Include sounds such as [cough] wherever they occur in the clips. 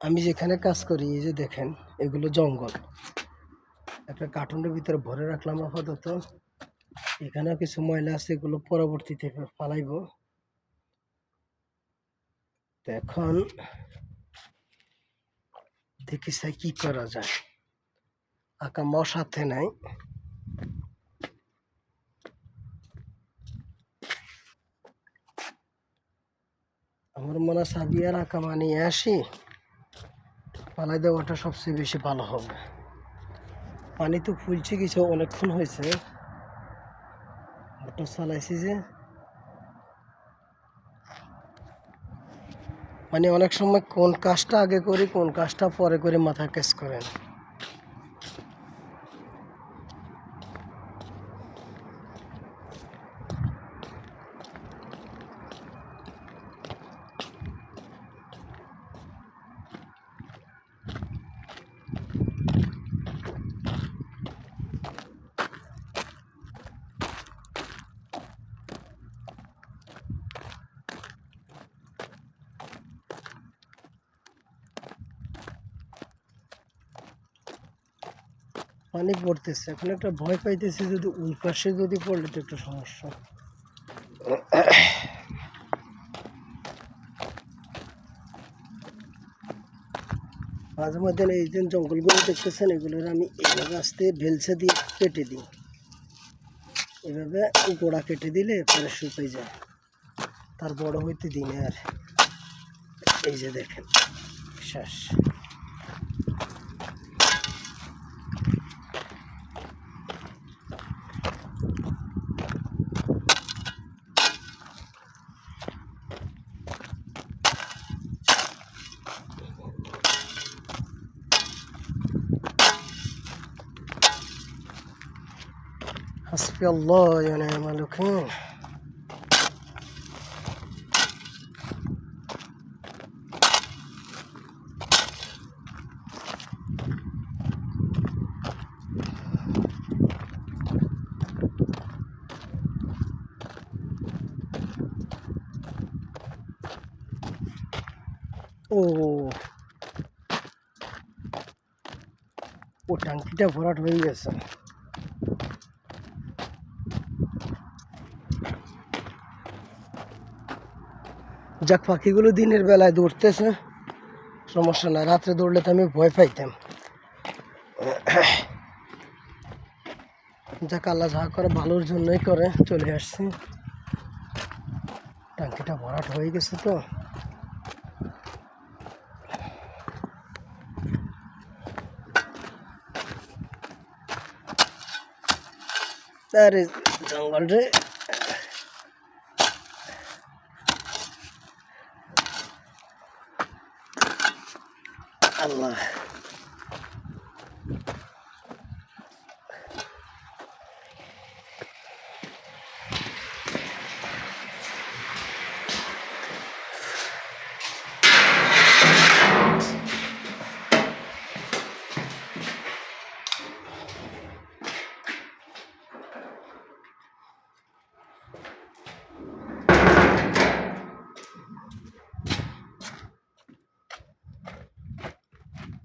আমি যেখানে কাজ করি, এই যে দেখেন, এগুলো জঙ্গল। একটা কার্টুনের ভিতরে ভরে রাখলাম আপাতত। এখানে কিছু ময়লা আছে, এগুলো পরবর্তীতে ফালাইব। তো এখন দেখি স্যার কি করা যায়। আঁকা ম সাথে নাই। আমার মনে সাবি আর আঁকা মানিয়ে আসি। পালাই দেওয়াটা সবচেয়ে বেশি ভালো হবে। পানি তো ফুলছে কিছু, অনেকক্ষণ হয়েছে। মোটর চালাইছি যে। মানে অনেক সময় কোন কাজটা আগে করি, কোন কাজটা পরে করে, মাথা কেস করেন পানি পড়তেছে। এখন একটা ভয় পাইতেছে যদি ওই পাশে যদি পড়লে তো একটা সমস্যা। মাঝে মধ্যে এই যে জঙ্গলগুলো দেখতেছেন, এগুলোর আমি এইভাবে আসতে ভেলসে দিয়ে কেটে দিই। এভাবে গোড়া কেটে দিলে পরে শুকিয়ে যায়। তার বড় হইতে দিনে আর এই যে দেখেন শেষ حسبي الله ونعم الوكيل ও ও ট্যাঙ্কিটা ভরাট হয়ে গেছে যাক, পাখিগুলো দিনের বেলায় দৌড়তেছে। সমস্যা না রাত্রে দৌড়লে তো আমি ভয় পাইতাম। যাক, আল্লাহ যা করে, ভালোর জন্যই করে, চলে আসছি। ট্যাঙ্কিটা ভরাট হয়ে গেছে তো। আরে, জঙ্গল রে। আল্লাহ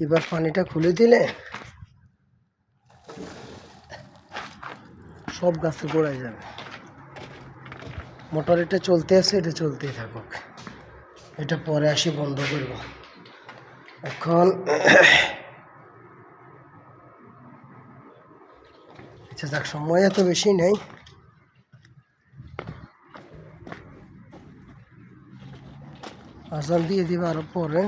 এবার পানিটা খুলে দিলে সব গাছে গোড়ায় যাবে। মোটর এটা চলতে আছে, এটা চলতেই থাকুক। এটা পরে আসি, বন্ধ করব। এখন আচ্ছা যাক, সময় এত বেশি নেই। আজান দিয়ে দিবে আরও পরে।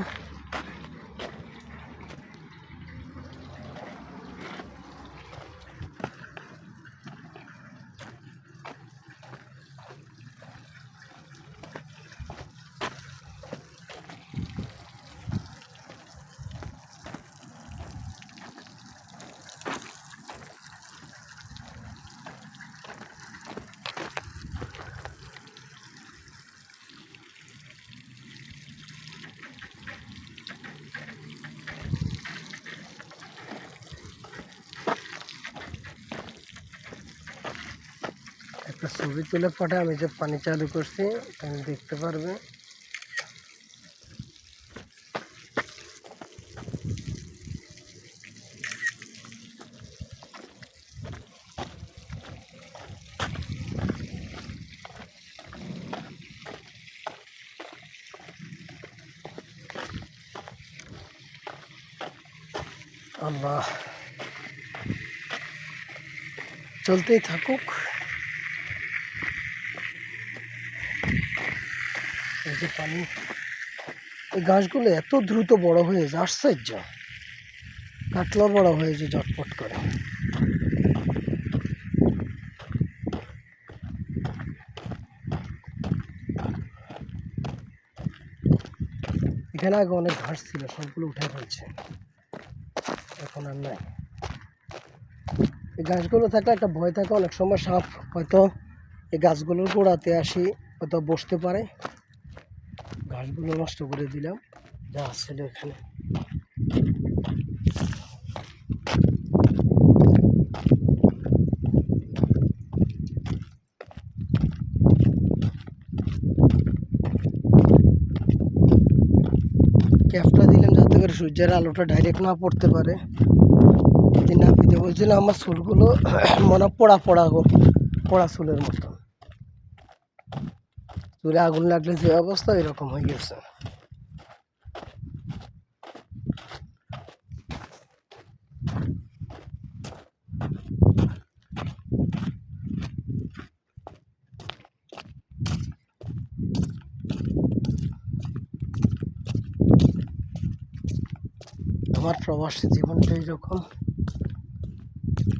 छवि तुले पटे हमें जो पानी चालू कर देखते पाबी चलते ही थकुक যে পানি। এই গাছগুলো এত দ্রুত বড় হয়ে যায়, আশ্চর্য। কাতলা বড় হয়েছে ঝটপট করে। এখানে আগে অনেক ঘাস ছিল, সবগুলো উঠে ফেলছে এখন আর নাই। এই গাছগুলো থাকলে একটা ভয় থাকে, অনেক সময় সাপ হয়তো এই গাছগুলোর গোড়াতে আসি, হয়তো বসতে পারে। ঘাসগুলো নষ্ট করে দিলাম। যা ছিল এখানে। ক্যাপটা দিলাম যাতে করে সূর্যের আলোটা ডাইরেক্ট না পড়তে পারে। না পেতে বলছিল আমার চুলগুলো [coughs] মনে পড়া পোড়া গো, পোড়া চুলের মতো। চুলে আগুন লাগলে যে অবস্থা এরকম হয়ে গেছে। আমার প্রবাসী জীবনটা এরকম,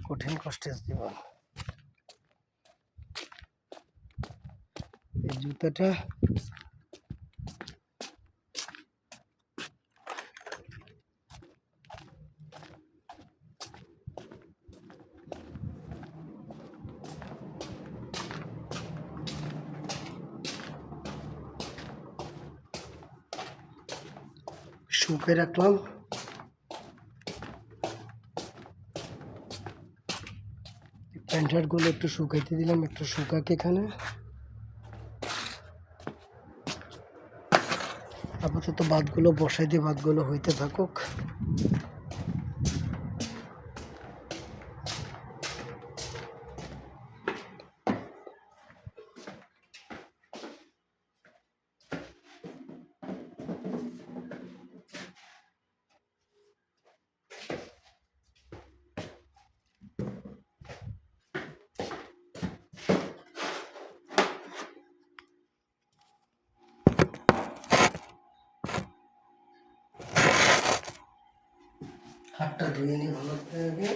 কঠিন কষ্টের জীবন এই জুতাটা। শুকে রাখলাম। প্যান্ট শার্টগুলো একটু শুকাইতে দিলাম একটু শুকাকে এখানে। আপাতত বাদগুলো বসাই দিয়ে বাদগুলো হইতে থাকুক। হাতটা ধুয়ে নিই ভালো করে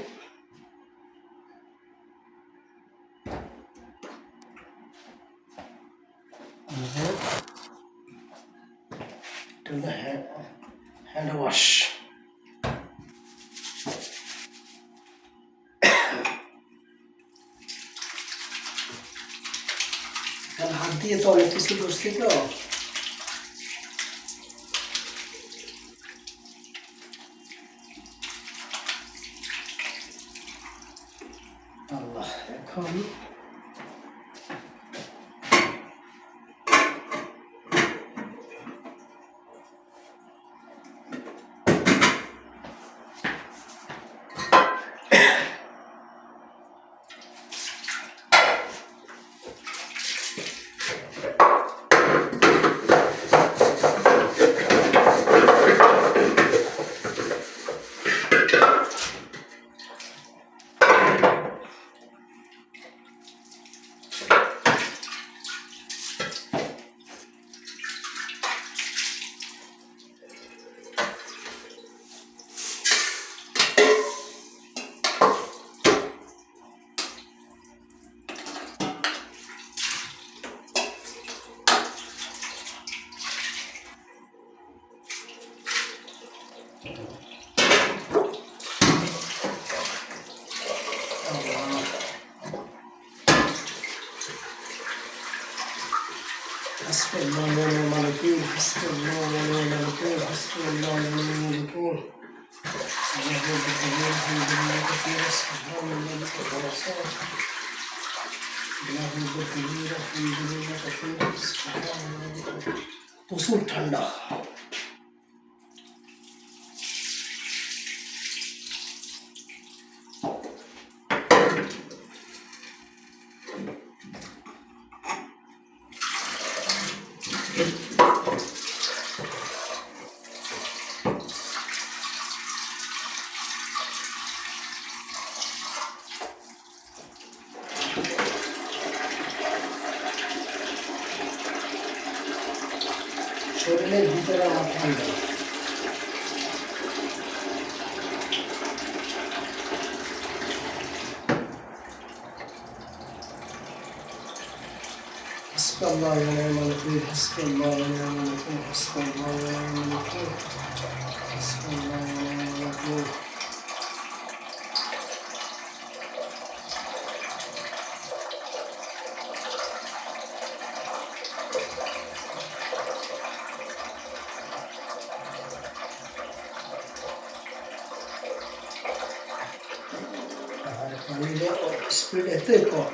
হ্যান্ড ওয়াশ হাত দিয়ে তো অনেক কিছু করছি তো আল্লাহ এখন حسب الله ونعم الوكيل حسب الله ونعم الوكيل حسب الله ونعم الوكيل اللهم بالجميع الحمد لله كثيرا سبحان الله بكرة ورسول اللهم بالجميع الحمد لله كثيرا سبحان الله بكرة প্রচুর ঠান্ডা এর ভিতরে আমার ঠান্ডা حسب الله ونعم الوكيل حسب الله ونعم الوكيل حسب الله ونعم الوكيل حسب الله ونعم الوكيل Marilia Spileteko.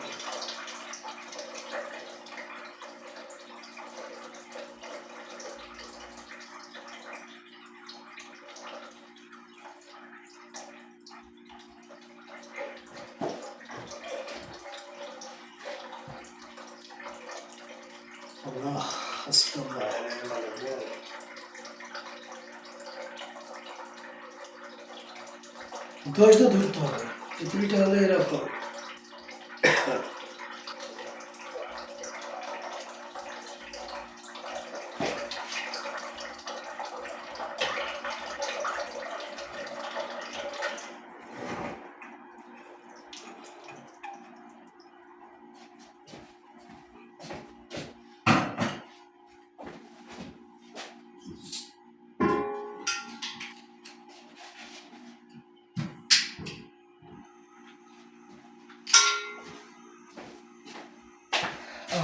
Allah, hasbunallah, ni'mal mevla. Dois da doutora. পৃথিবীটা হলো এরকম।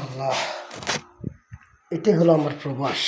আল্লাহ এটাই হলো আমার প্রবাস।